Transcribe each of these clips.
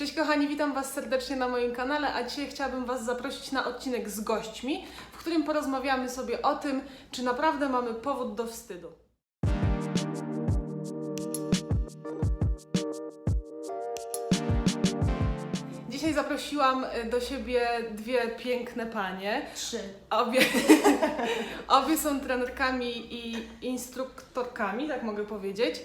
Cześć kochani, witam Was serdecznie na moim kanale, a dzisiaj chciałabym Was zaprosić na odcinek z gośćmi, w którym porozmawiamy sobie o tym, czy naprawdę mamy powód do wstydu. Dzisiaj zaprosiłam e, do siebie dwie piękne panie. Trzy. Obie, obie są trenerkami i instruktorkami, tak mogę powiedzieć.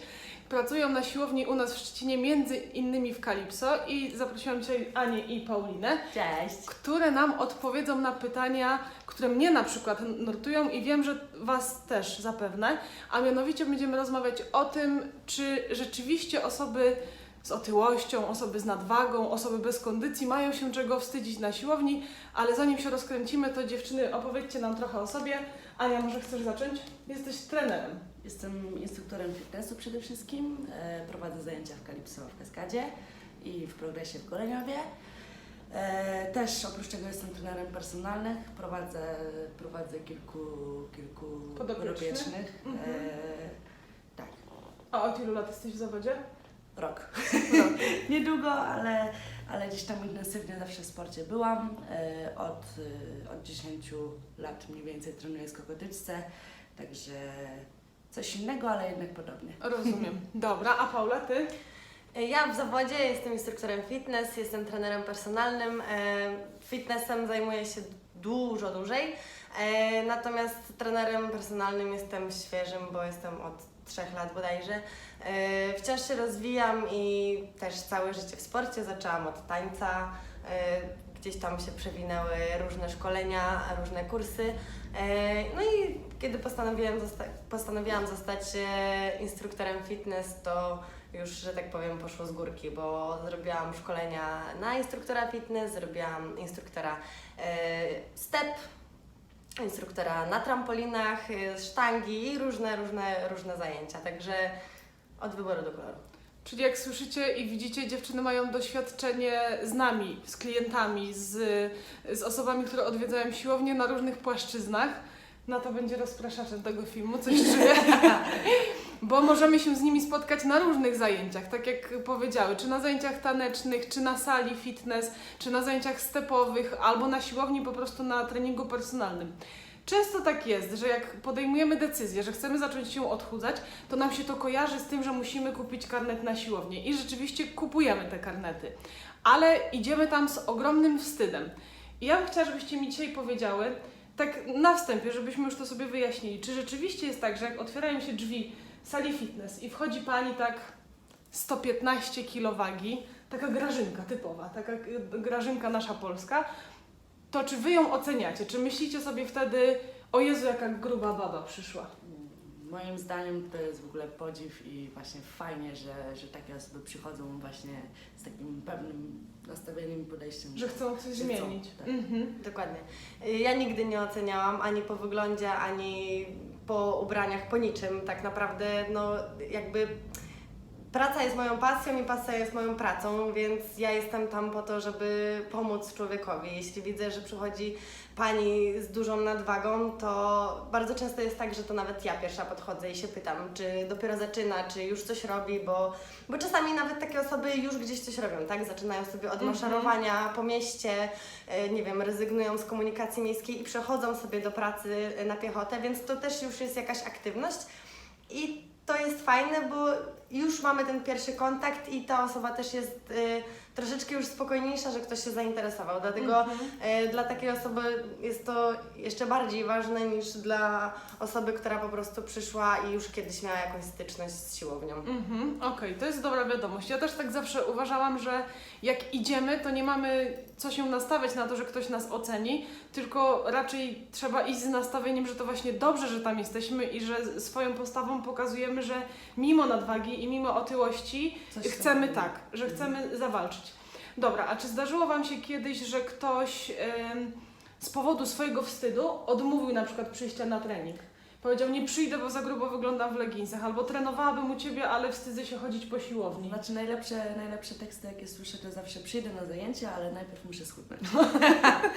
Pracują na siłowni u nas w Szczecinie, między innymi w Kalipso i zaprosiłam dzisiaj Anię i Paulinę, Cześć. które nam odpowiedzą na pytania, które mnie na przykład nurtują i wiem, że Was też zapewne, a mianowicie będziemy rozmawiać o tym, czy rzeczywiście osoby z otyłością, osoby z nadwagą, osoby bez kondycji mają się czego wstydzić na siłowni, ale zanim się rozkręcimy, to dziewczyny opowiedzcie nam trochę o sobie. Ania, może chcesz zacząć? Jesteś trenerem. Jestem instruktorem fitnessu przede wszystkim. E, Prowadzę zajęcia w Kalipso w Kaskadzie i w Progresie w Goleniowie. E, Też oprócz tego jestem trenerem personalnym. Prowadzę, prowadzę kilku, kilku Podopiecznych? podopiecznych. Mhm. E, tak, A od ilu lat jesteś w zawodzie? rok. Niedługo, ale, ale gdzieś tam intensywnie zawsze w sporcie byłam. E, Od, e, od 10 lat mniej więcej trenuję skokotyczce, także coś innego, ale jednak podobnie. Rozumiem. Dobra, a Paula, ty? Ja w zawodzie jestem instruktorem fitness, jestem trenerem personalnym. E, Fitnessem zajmuję się dużo dłużej, e, natomiast trenerem personalnym jestem świeżym, bo jestem od trzech lat bodajże. E, Wciąż się rozwijam i też całe życie w sporcie. Zaczęłam od tańca, e, gdzieś tam się przewinęły różne szkolenia, różne kursy. E, No i kiedy postanowiłam, zosta- postanowiłam zostać instruktorem fitness, to już, że tak powiem, poszło z górki, bo zrobiłam szkolenia na instruktora fitness, zrobiłam instruktora step, instruktora na trampolinach, e, sztangi i różne, różne, różne zajęcia. Także od wyboru do koloru. Czyli jak słyszycie i widzicie, dziewczyny mają doświadczenie z nami, z klientami, z, z osobami, które odwiedzają siłownię na różnych płaszczyznach. No to będzie rozpraszaczem tego filmu, coś czuję. Bo możemy się z nimi spotkać na różnych zajęciach, tak jak powiedziały, czy na zajęciach tanecznych, czy na sali fitness, czy na zajęciach stepowych, albo na siłowni, po prostu na treningu personalnym. Często tak jest, że jak podejmujemy decyzję, że chcemy zacząć się odchudzać, to nam się to kojarzy z tym, że musimy kupić karnet na siłownię i rzeczywiście kupujemy te karnety, ale idziemy tam z ogromnym wstydem. I ja bym chciała, żebyście mi dzisiaj powiedziały, tak na wstępie, żebyśmy już to sobie wyjaśnili, czy rzeczywiście jest tak, że jak otwierają się drzwi sali fitness i wchodzi pani tak 115 kg wagi, taka grażynka typowa, taka y, grażynka nasza polska, to czy wy ją oceniacie? Czy myślicie sobie wtedy, o Jezu, jaka gruba baba przyszła? Moim zdaniem to jest w ogóle podziw i właśnie fajnie, że, że takie osoby przychodzą właśnie z takim pewnym nastawieniem i podejściem. Że chcą coś Że chcą, zmienić. tak. Mhm. Dokładnie. Ja nigdy nie oceniałam ani po wyglądzie, ani po ubraniach, po niczym. Tak naprawdę, no jakby praca jest moją pasją i pasja jest moją pracą, więc ja jestem tam po to, żeby pomóc człowiekowi. Jeśli widzę, że przychodzi pani z dużą nadwagą, to bardzo często jest tak, że to nawet ja pierwsza podchodzę i się pytam, czy dopiero zaczyna, czy już coś robi, bo, bo czasami nawet takie osoby już gdzieś coś robią, tak? Zaczynają sobie od Mhm. maszerowania po mieście, e, nie wiem, rezygnują z komunikacji miejskiej i przechodzą sobie do pracy e, na piechotę, więc to też już jest jakaś aktywność. I to jest fajne, bo już mamy ten pierwszy kontakt i ta osoba też jest y, troszeczkę już spokojniejsza, że ktoś się zainteresował. Dlatego Mhm. y, dla takiej osoby jest to jeszcze bardziej ważne niż dla osoby, która po prostu przyszła i już kiedyś miała jakąś styczność z siłownią. Mhm, Okej, to jest dobra wiadomość. Ja też tak zawsze uważałam, że jak idziemy, to nie mamy co się nastawiać na to, że ktoś nas oceni, tylko raczej trzeba iść z nastawieniem, że to właśnie dobrze, że tam jesteśmy i że swoją postawą pokazujemy, że mimo nadwagi i mimo otyłości Coś chcemy tak, że chcemy zawalczyć. Dobra, a czy zdarzyło Wam się kiedyś, że ktoś z powodu swojego wstydu odmówił na przykład przyjścia na trening? Powiedział nie przyjdę, bo za grubo wyglądam w leginsach, albo trenowałabym u Ciebie, ale wstydzę się chodzić po siłowni. Znaczy najlepsze, najlepsze teksty jakie słyszę to zawsze przyjdę na zajęcia, ale najpierw muszę schudnąć. Tak,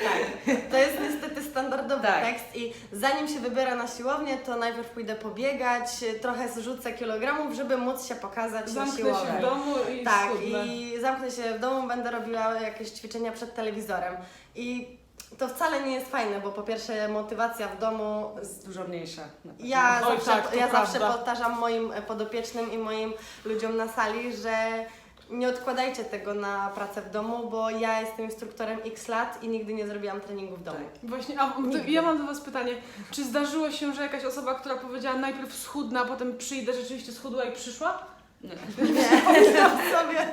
to jest niestety standardowy Tak. tekst i zanim się wybiera na siłownię, to najpierw pójdę pobiegać, trochę zrzucę kilogramów, żeby móc się pokazać na Zamknę siłowni. się w domu i Tak, schudnę. i zamknę się w domu, będę robiła jakieś ćwiczenia przed telewizorem. I to wcale nie jest fajne, bo po pierwsze motywacja w domu Jest dużo mniejsza. Ja, Oj, zawsze, tak, ja zawsze prawda. powtarzam moim e, podopiecznym i moim ludziom na sali, że nie odkładajcie tego na pracę w domu, bo ja jestem instruktorem x lat i nigdy nie zrobiłam treningu w domu. Właśnie, a Nigdy. ja mam do Was pytanie. Czy zdarzyło się, że jakaś osoba, która powiedziała najpierw schudnę, a potem przyjdę, rzeczywiście schudła i przyszła? Nie. Pomyślałam sobie.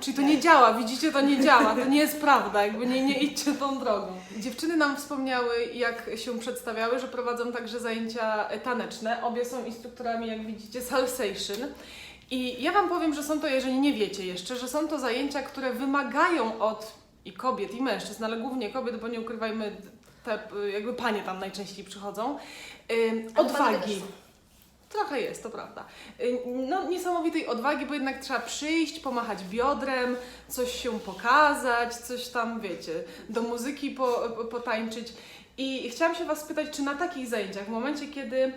Czyli to nie działa, widzicie, to nie działa, to nie jest prawda, jakby nie, nie idźcie tą drogą. Dziewczyny nam wspomniały, jak się przedstawiały, że prowadzą także zajęcia taneczne. Obie są instruktorami, jak widzicie, Salsation. I ja Wam powiem, że są to, jeżeli nie wiecie jeszcze, że są to zajęcia, które wymagają od i kobiet, i mężczyzn, ale głównie kobiet, bo nie ukrywajmy, te jakby panie tam najczęściej przychodzą, też odwagi. Trochę jest, to prawda. Y, No, niesamowitej odwagi, bo jednak trzeba przyjść, pomachać biodrem, coś się pokazać, coś tam, wiecie, do muzyki po, potańczyć. I chciałam się Was spytać, czy na takich zajęciach, w momencie, kiedy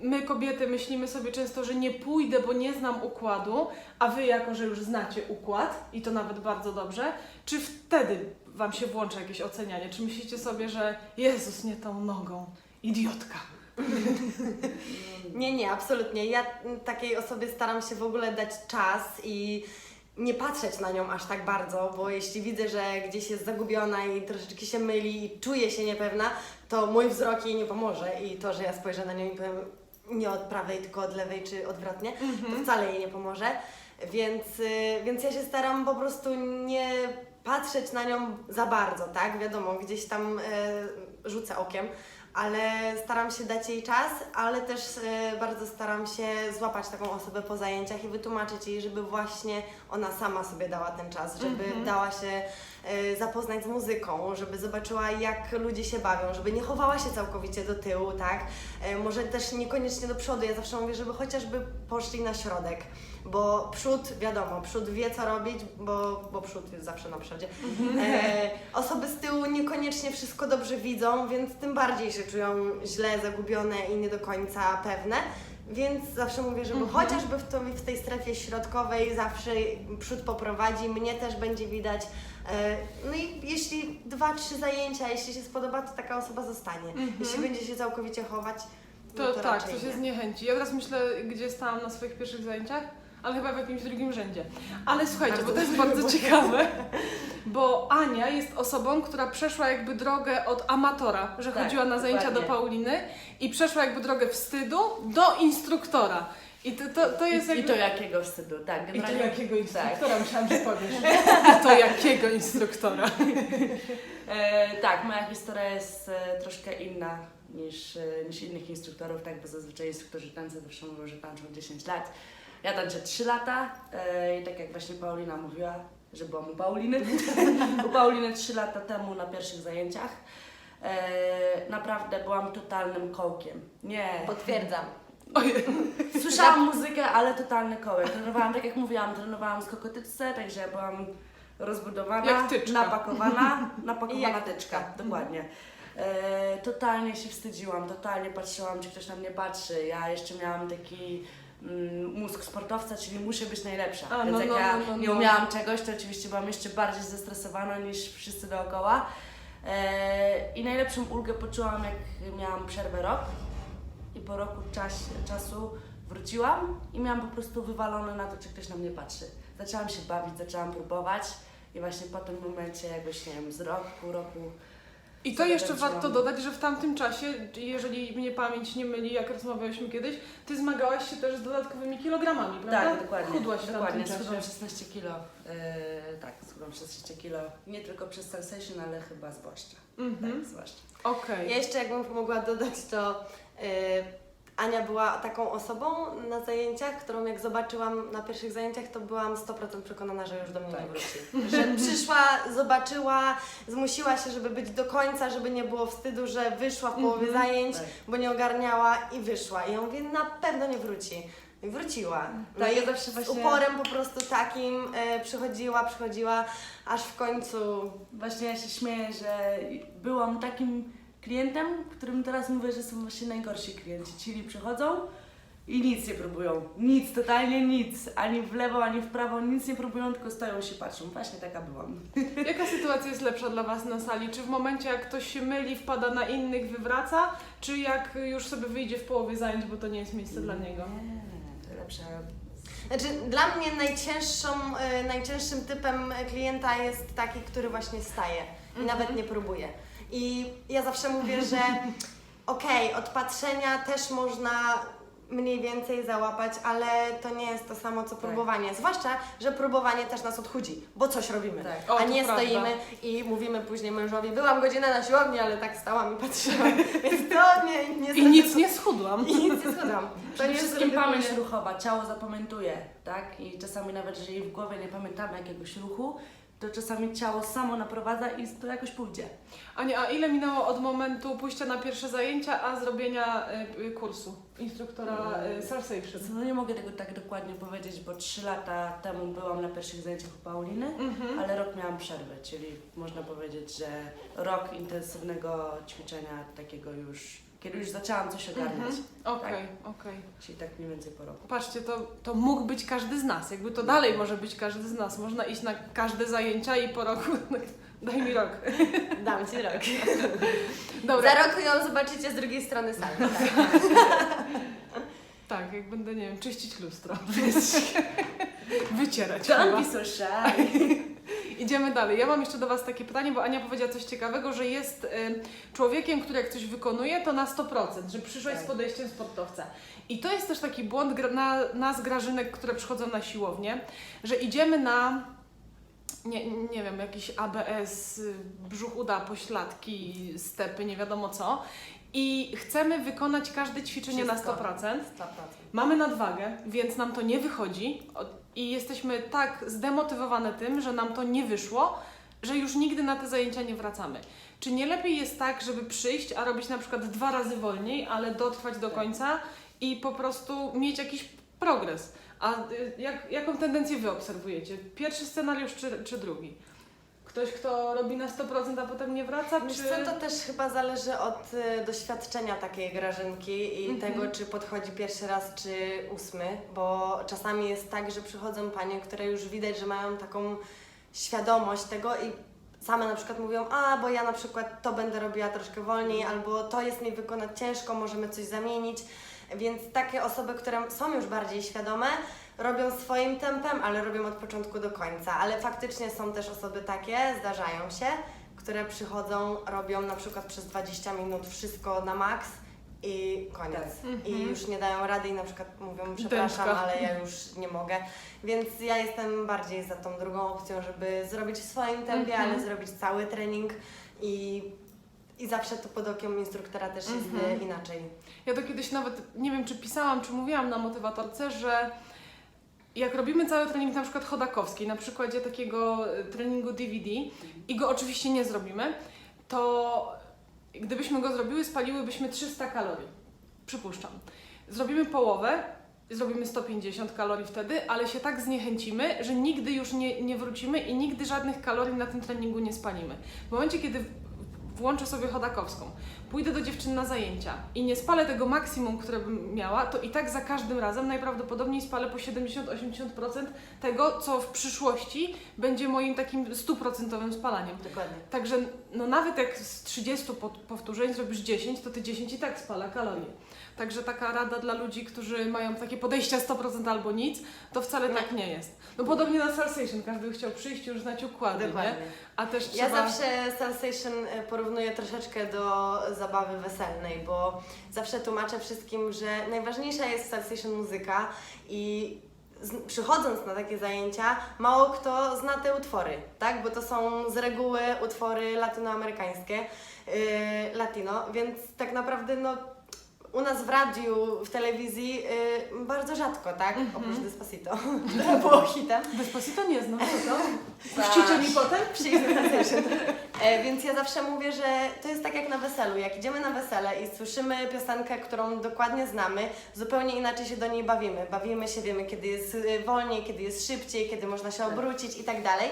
my kobiety myślimy sobie często, że nie pójdę, bo nie znam układu, a Wy jako, że już znacie układ i to nawet bardzo dobrze, czy wtedy Wam się włącza jakieś ocenianie? Czy myślicie sobie, że Jezus, nie tą nogą, idiotka? Nie, nie, absolutnie. Ja takiej osobie staram się w ogóle dać czas i nie patrzeć na nią aż tak bardzo, bo jeśli widzę, że gdzieś jest zagubiona i troszeczkę się myli i czuje się niepewna, to mój wzrok jej nie pomoże i to, że ja spojrzę na nią i powiem nie od prawej, tylko od lewej czy odwrotnie, to wcale jej nie pomoże. Więc, y, więc ja się staram po prostu nie patrzeć na nią za bardzo, tak? Wiadomo, gdzieś tam y, rzucę okiem, ale staram się dać jej czas, ale też y, bardzo staram się złapać taką osobę po zajęciach i wytłumaczyć jej, żeby właśnie ona sama sobie dała ten czas, żeby Mhm. dała się zapoznać z muzyką, żeby zobaczyła jak ludzie się bawią, żeby nie chowała się całkowicie do tyłu, tak? Y, może też niekoniecznie do przodu, ja zawsze mówię, żeby chociażby poszli na środek. Bo przód, wiadomo, przód wie co robić, bo, bo przód jest zawsze na przodzie. E, osoby z tyłu niekoniecznie wszystko dobrze widzą, więc tym bardziej się czują źle, zagubione i nie do końca pewne. Więc zawsze mówię, żeby chociażby w, to, w tej strefie środkowej zawsze przód poprowadzi, mnie też będzie widać. E, no i jeśli dwa, trzy zajęcia, jeśli się spodoba, to taka osoba zostanie. Jeśli będzie się całkowicie chować, no To, to, tak, to się nie. zniechęci. Ja teraz myślę, gdzie stałam na swoich pierwszych zajęciach, ale chyba w jakimś drugim rzędzie. Ale słuchajcie, bo to jest bardzo ciekawe, bo Ania jest osobą, która przeszła jakby drogę od amatora, że Tak, chodziła na zajęcia do dokładnie. Pauliny i przeszła jakby drogę wstydu do instruktora. I to, to, to jest I, jakby... I to jakiego wstydu, tak. I to generalnie- jakiego Tak. instruktora? Myślałam, że powiesz. I to jakiego instruktora? E, tak, moja historia jest e, troszkę inna niż, e, niż innych instruktorów, tak, bo zazwyczaj instruktorzy tańca zawsze mówią, że tańczą 10 lat. Ja tańczę 3 lata e, i tak jak właśnie Paulina mówiła, że byłam u Pauliny, u Pauliny 3 lata temu na pierwszych zajęciach. E, naprawdę byłam totalnym kołkiem. Nie. Potwierdzam. Ojej. Słyszałam muzykę, ale totalny kołek. Trenowałam, tak jak mówiłam, trenowałam z kokotyczce, także ja byłam rozbudowana, Jak tyczka. napakowana, napakowana Jak tyczka, dokładnie. E, totalnie się wstydziłam, totalnie patrzyłam, czy ktoś na mnie patrzy. Ja jeszcze miałam taki mm, mózg sportowca, czyli muszę być najlepsza. A, Więc no, jak no, ja no, no, nie no. umiałam czegoś, to oczywiście byłam jeszcze bardziej zestresowana niż wszyscy dookoła. E, I najlepszą ulgę poczułam, jak miałam przerwę rok i po roku czas, czasu wróciłam i miałam po prostu wywalone na to, czy ktoś na mnie patrzy. Zaczęłam się bawić, zaczęłam próbować i właśnie po tym momencie jakoś, nie wiem, z roku, pół roku I to jeszcze warto dodać, że w tamtym czasie, jeżeli mnie pamięć nie myli, jak rozmawiałyśmy kiedyś, ty zmagałaś się też z dodatkowymi kilogramami, prawda? Tak, dokładnie. Chudłaś w dokładnie. Schudłam czasie. 16 kilo. Yy, tak, schudłam 16 kilo. Nie tylko przez Sensation, ale chyba zwłaszcza. Mhm. Tak, zwłaszcza. Okej. Ja jeszcze jakbym mogła dodać, to y, Ania była taką osobą na zajęciach, którą jak zobaczyłam na pierwszych zajęciach, to byłam 100% przekonana, że już do mnie nie Tak. wróci. Że przyszła, zobaczyła, zmusiła się, żeby być do końca, żeby nie było wstydu, że wyszła w połowie Mhm. zajęć, Tak. bo nie ogarniała i wyszła. I ja mówię, na pewno nie wróci. I wróciła. No Tak, i ja zawsze z właśnie- uporem po prostu takim e, przychodziła, przychodziła, aż w końcu Właśnie ja się śmieję, że byłam takim klientem, którym teraz mówię, że są właśnie najgorsi klienci. Czyli przychodzą i nic nie próbują. Nic, totalnie nic. Ani w lewo, ani w prawo, nic nie próbują, tylko stoją się patrzą. Właśnie taka byłam. Jaka sytuacja jest lepsza dla Was na sali? Czy w momencie, jak ktoś się myli, wpada na innych, wywraca? Czy jak już sobie wyjdzie w połowie zajęć, bo to nie jest miejsce dla niego? Nie, lepsza. Znaczy, dla mnie najcięższą, e, najcięższym typem klienta jest taki, który właśnie staje i nawet nie próbuje. I ja zawsze mówię, że okej, od patrzenia też można mniej więcej załapać, ale to nie jest to samo co próbowanie. Zwłaszcza, że próbowanie też nas odchudzi, bo coś robimy. Tak. O, A to nie prawda. stoimy i mówimy później mężowi, byłam godzinę na siłowni, ale tak stałam i patrzyłam. Więc to nie, nie I nic nie schudłam. I nic nie schudam. To Przede nie wszystkim zrobię pamięć ruchowa, ciało zapamiętuje, tak? I czasami nawet, jeżeli w głowie nie pamiętamy jakiegoś ruchu, to czasami ciało samo naprowadza i to jakoś pójdzie. Ania, a ile minęło od momentu pójścia na pierwsze zajęcia, a zrobienia y, y, kursu instruktora y, Salsation? No nie mogę tego tak dokładnie powiedzieć, bo trzy lata temu byłam na pierwszych zajęciach u Pauliny, Mhm. ale rok miałam przerwę, czyli można powiedzieć, że rok intensywnego ćwiczenia takiego już, kiedy już zaczęłam coś ogarniać, Mhm. Okej, okej. czyli tak mniej więcej po roku. Patrzcie, to, to mógł być każdy z nas. Jakby to dalej może być każdy z nas. Można iść na każde zajęcia i po roku. Daj mi rok. Dam Ci rok. Dobra. Za rok ją zobaczycie z drugiej strony sali. Tak. Tak, jak będę, nie wiem, czyścić lustro. Wycierać. Don't chyba. be so shy. Idziemy dalej. Ja mam jeszcze do Was takie pytanie, bo Ania powiedziała coś ciekawego, że jest y, człowiekiem, który jak coś wykonuje, to na 100%, że przyszłaś z Tak. podejściem sportowca. I to jest też taki błąd gra, na, nas, grażynek, które przychodzą na siłownię, że idziemy na, nie, nie wiem, jakiś ABS, brzuch uda, pośladki, stepy, nie wiadomo co. I chcemy wykonać każde ćwiczenie Wszystko. na 100%. 100%. Mamy nadwagę, więc nam to nie wychodzi i jesteśmy tak zdemotywowane tym, że nam to nie wyszło, że już nigdy na te zajęcia nie wracamy. Czy nie lepiej jest tak, żeby przyjść, a robić na przykład dwa razy wolniej, ale dotrwać do końca i po prostu mieć jakiś progres? A y, jak, jaką tendencję Wy obserwujecie? Pierwszy scenariusz czy, czy drugi? Ktoś, kto robi na 100%, a potem nie wraca? Wiesz Czy... co, to też chyba zależy od y, doświadczenia takiej grażynki i Mhm. tego, czy podchodzi pierwszy raz, czy ósmy, bo czasami jest tak, że przychodzą panie, które już widać, że mają taką świadomość tego i same na przykład mówią, a bo ja na przykład to będę robiła troszkę wolniej, albo to jest mi wykonać ciężko, możemy coś zamienić. Więc takie osoby, które są już bardziej świadome, robią swoim tempem, ale robią od początku do końca. Ale faktycznie są też osoby takie, zdarzają się, które przychodzą, robią na przykład przez 20 minut wszystko na maks i koniec. Tak. I Mhm. już nie dają rady i na przykład mówią, przepraszam, ale ja już nie mogę. Więc ja jestem bardziej za tą drugą opcją, żeby zrobić w swoim tempie, Mhm. ale zrobić cały trening i, i zawsze to pod okiem instruktora też jest Mhm. inaczej. Ja to kiedyś nawet, nie wiem czy pisałam, czy mówiłam na motywatorce, że jak robimy cały trening na przykład chodakowski, na przykładzie takiego e, treningu DVD i go oczywiście nie zrobimy, to gdybyśmy go zrobiły, spaliłybyśmy 300 kalorii. Przypuszczam. Zrobimy połowę, zrobimy 150 kalorii wtedy, ale się tak zniechęcimy, że nigdy już nie, nie wrócimy i nigdy żadnych kalorii na tym treningu nie spalimy. W momencie, kiedy włączę sobie chodakowską, pójdę do dziewczyn na zajęcia i nie spalę tego maksimum, które bym miała, to i tak za każdym razem najprawdopodobniej spalę po 70-80% tego, co w przyszłości będzie moim takim stuprocentowym spalaniem. Dokładnie. Także no nawet jak z 30 po- powtórzeń zrobisz 10, to ty 10 i tak spala kalorie. Także taka rada dla ludzi, którzy mają takie podejścia 100% albo nic, to wcale Nie. tak nie jest. No podobnie na Salsation, każdy by chciał przyjść i już znać układy, nie? Dokładnie. A też Ja trzeba... zawsze Sensation e, porównuję troszeczkę do zabawy weselnej, bo zawsze tłumaczę wszystkim, że najważniejsza jest Sensation muzyka i przychodząc na takie zajęcia, mało kto zna te utwory, tak? Bo to są z reguły utwory latynoamerykańskie, yy, latino, więc tak naprawdę no u nas w radiu, w telewizji y, bardzo rzadko, tak? Mhm. Oprócz Despacito, które było hitem. Despacito nie znam, co to? Puścicie mi potem? Sensation. E, Więc ja zawsze mówię, że to jest tak jak na weselu. Jak idziemy na wesele i słyszymy piosenkę, którą dokładnie znamy, zupełnie inaczej się do niej bawimy. Bawimy się, wiemy kiedy jest y, wolniej, kiedy jest szybciej, kiedy można się Tak. obrócić i tak dalej.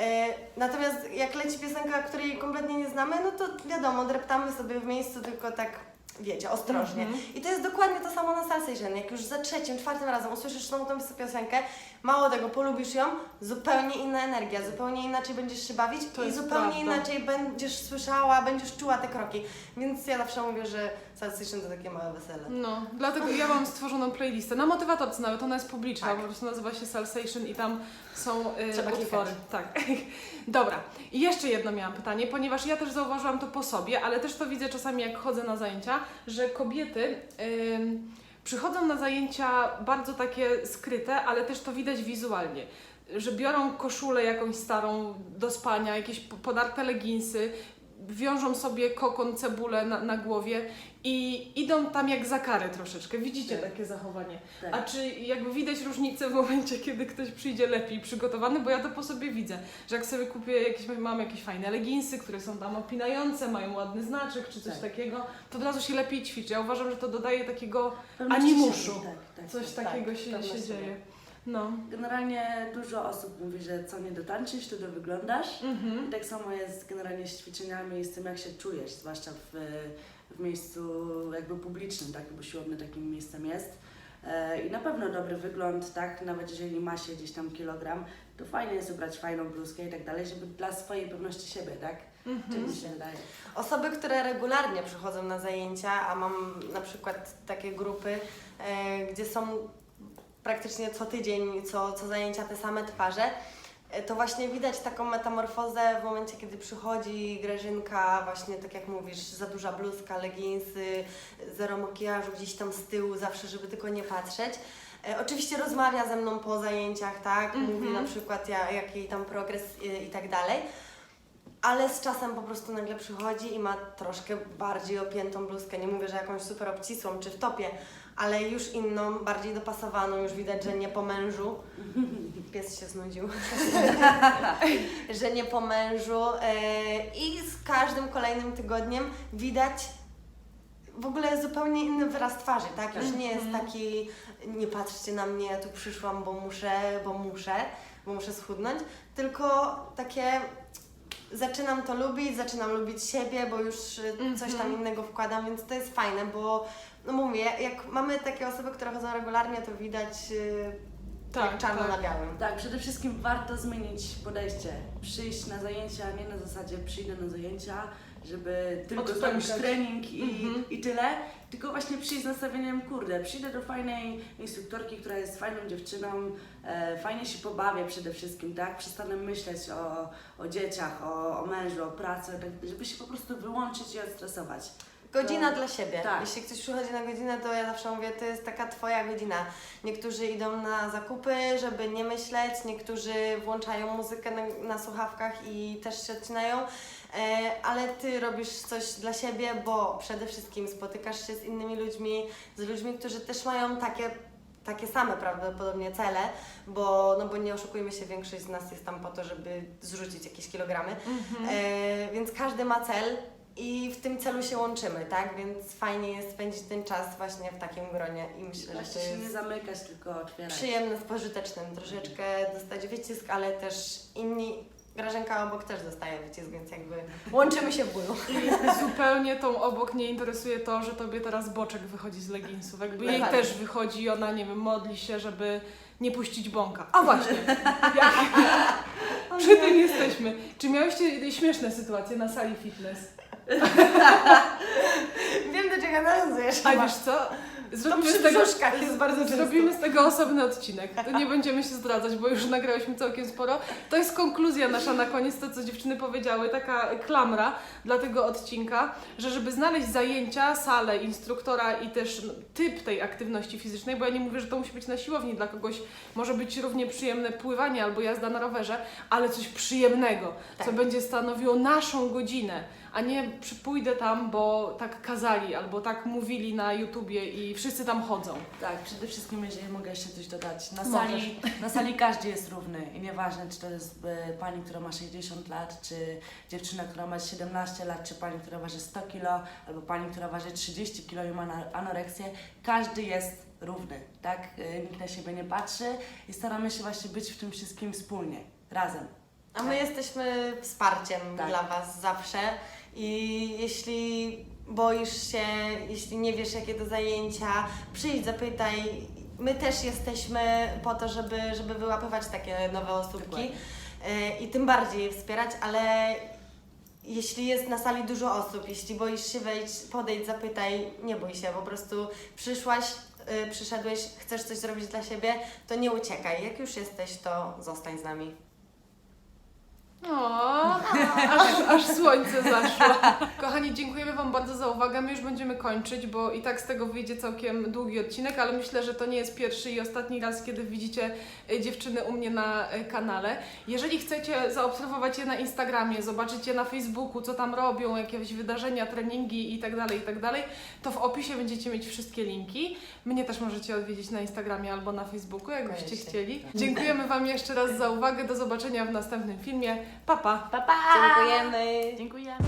E, Natomiast jak leci piosenka, której kompletnie nie znamy, no to wiadomo, dreptamy sobie w miejscu tylko tak, wiecie, ostrożnie. Mhm. I to jest dokładnie to samo na Salsation. Jak już za trzecim, czwartym razem usłyszysz tą, tą piosenkę, mało tego, polubisz ją, zupełnie inna energia, zupełnie inaczej będziesz się bawić To i zupełnie prawda. inaczej będziesz słyszała, będziesz czuła te kroki. Więc ja zawsze mówię, że Salsation to takie małe wesele. No, dlatego ja mam stworzoną playlistę. Na motywatorce nawet, ona jest publiczna, Tak. po prostu nazywa się Salsation i tam są y, Trzeba utwory. Tak. Dobra. I jeszcze jedno miałam pytanie, ponieważ ja też zauważyłam to po sobie, ale też to widzę czasami jak chodzę na zajęcia, że kobiety przychodzą na zajęcia bardzo takie skryte, ale też to widać wizualnie. Że biorą koszulę jakąś starą do spania, jakieś po- podarte leginsy, wiążą sobie kokon, cebulę na, na głowie i idą tam jak za karę troszeczkę. Widzicie Tak. takie zachowanie. Tak. A czy jakby widać różnicę w momencie, kiedy ktoś przyjdzie lepiej przygotowany, bo ja to po sobie widzę, że jak sobie kupię jakieś, mam jakieś fajne leginsy, które są tam opinające, mają ładny znaczek czy coś Tak. takiego, to od razu się lepiej ćwiczy. Ja uważam, że to dodaje takiego, Pewności animuszu. siebie, Tak, tak. coś tak, takiego się, pewność się siebie. dzieje. No. Generalnie dużo osób mówi, że co nie dotańczysz, to dowyglądasz. I Mhm. tak samo jest generalnie z ćwiczeniami i z tym, jak się czujesz, zwłaszcza w, w miejscu jakby publicznym, tak, bo siłownia takim miejscem jest. E, I na pewno dobry wygląd, tak, nawet jeżeli ma się gdzieś tam kilogram, to fajnie jest ubrać fajną bluzkę i tak dalej, żeby dla swojej pewności siebie, tak? Czy Mhm. mi się wydaje. Osoby, które regularnie przychodzą na zajęcia, a mam na przykład takie grupy, e, gdzie są praktycznie co tydzień, co, co zajęcia te same twarze, e, to właśnie widać taką metamorfozę w momencie, kiedy przychodzi Grażynka, właśnie tak jak mówisz, za duża bluzka, leginsy, zero makijażu gdzieś tam z tyłu, zawsze, żeby tylko nie patrzeć. E, Oczywiście rozmawia ze mną po zajęciach, tak? Mhm. Mówi na przykład ja, jaki tam progres i, i tak dalej. Ale z czasem po prostu nagle przychodzi i ma troszkę bardziej opiętą bluzkę. Nie mówię, że jakąś super obcisłą czy w topie, ale już inną, bardziej dopasowaną, już widać, że nie po mężu. Pies się znudził. że nie po mężu. E, I z każdym kolejnym tygodniem widać w ogóle zupełnie inny wyraz twarzy, tak? Już nie jest Mhm. taki, nie patrzcie na mnie, ja tu przyszłam, bo muszę, bo muszę, bo muszę schudnąć, tylko takie zaczynam to lubić, zaczynam lubić siebie, bo już y, coś tam Mhm. innego wkładam, więc to jest fajne, bo no mówię, jak mamy takie osoby, które chodzą regularnie, to widać y, Tak, jak czarno tak. na białym. Tak, przede wszystkim warto zmienić podejście. Przyjść na zajęcia, nie na zasadzie przyjdę na zajęcia, żeby tylko Odpękać. zrobić trening i, Mhm. i tyle, tylko właśnie przyjść z nastawieniem, kurde, przyjdę do fajnej instruktorki, która jest fajną dziewczyną, e, fajnie się pobawię przede wszystkim, tak? Przestanę myśleć o, o dzieciach, o, o mężu, o pracy, tak, żeby się po prostu wyłączyć i odstresować. Godzina To- dla siebie. tak. Jeśli ktoś przychodzi na godzinę, to ja zawsze mówię, to jest taka Twoja godzina. Niektórzy idą na zakupy, żeby nie myśleć, niektórzy włączają muzykę na, na słuchawkach i też się odcinają, e, ale Ty robisz coś dla siebie, bo przede wszystkim spotykasz się z innymi ludźmi, z ludźmi, którzy też mają takie takie same prawdopodobnie cele, bo, no bo nie oszukujmy się, większość z nas jest tam po to, żeby zrzucić jakieś kilogramy. Mhm. E, więc każdy ma cel i w tym celu się łączymy, tak? Więc fajnie jest spędzić ten czas właśnie w takim gronie i myślę, że to Właśnie się nie jest zamykać, tylko otwierać. przyjemne z pożytecznym. Troszeczkę dostać wycisk, ale też inni, Grażynka obok też dostaje wycisk, więc jakby łączymy się w bólu. I zupełnie tą obok nie interesuje to, że tobie teraz boczek wychodzi z leginsów. Jakby jej Dokładnie. też wychodzi i ona, nie wiem, modli się, żeby nie puścić bąka. A właśnie, jak przy tym jesteśmy. Czy miałyście śmieszne sytuacje na sali fitness? Wiem, do czego nawiązujesz. A wiesz co? to Zrobimy przy z tego, brzuszkach jest bardzo często. zrobimy z tego osobny odcinek. To nie będziemy się zdradzać, bo już nagrałyśmy całkiem sporo. To jest konkluzja nasza na koniec, to co dziewczyny powiedziały, taka klamra dla tego odcinka, że żeby znaleźć zajęcia, salę, instruktora i też typ tej aktywności fizycznej, bo ja nie mówię, że to musi być na siłowni, dla kogoś może być równie przyjemne pływanie albo jazda na rowerze, ale coś przyjemnego, co Tak. będzie stanowiło naszą godzinę, a nie pójdę tam, bo tak kazali albo tak mówili na YouTubie i wszyscy tam chodzą. Tak, przede wszystkim jeżeli mogę jeszcze coś dodać. Na Możesz. sali, na sali każdy jest równy i nieważne czy to jest e, pani, która ma 60 lat, czy dziewczyna, która ma 17 lat, czy pani, która waży 100 kg, albo pani, która waży 30 kg i ma na- anoreksję. Każdy jest równy, tak? E, Nikt na siebie nie patrzy i staramy się właśnie być w tym wszystkim wspólnie, razem. A my jesteśmy wsparciem Tak. dla Was zawsze i jeśli boisz się, jeśli nie wiesz jakie to zajęcia, przyjdź, zapytaj. My też jesteśmy po to, żeby, żeby wyłapywać takie nowe osóbki Dokładnie. y, i tym bardziej je wspierać, ale jeśli jest na sali dużo osób, jeśli boisz się wejść, podejdź, zapytaj, nie bój się, po prostu przyszłaś, y, przyszedłeś, chcesz coś zrobić dla siebie, to nie uciekaj. Jak już jesteś, to zostań z nami. O, aż, aż słońce zaszło. Kochani, dziękujemy Wam bardzo za uwagę. My już będziemy kończyć, bo i tak z tego wyjdzie całkiem długi odcinek, ale myślę, że to nie jest pierwszy i ostatni raz, kiedy widzicie e, dziewczyny u mnie na e, kanale. Jeżeli chcecie zaobserwować je na Instagramie, zobaczyć je na Facebooku, co tam robią, jakieś wydarzenia, treningi itd., itd., to w opisie będziecie mieć wszystkie linki. Mnie też możecie odwiedzić na Instagramie albo na Facebooku, jakbyście chcieli. Dziękujemy Wam jeszcze raz za uwagę. Do zobaczenia w następnym filmie. Pa, pa! Pa, pa! Dziękujemy. Dziękujemy.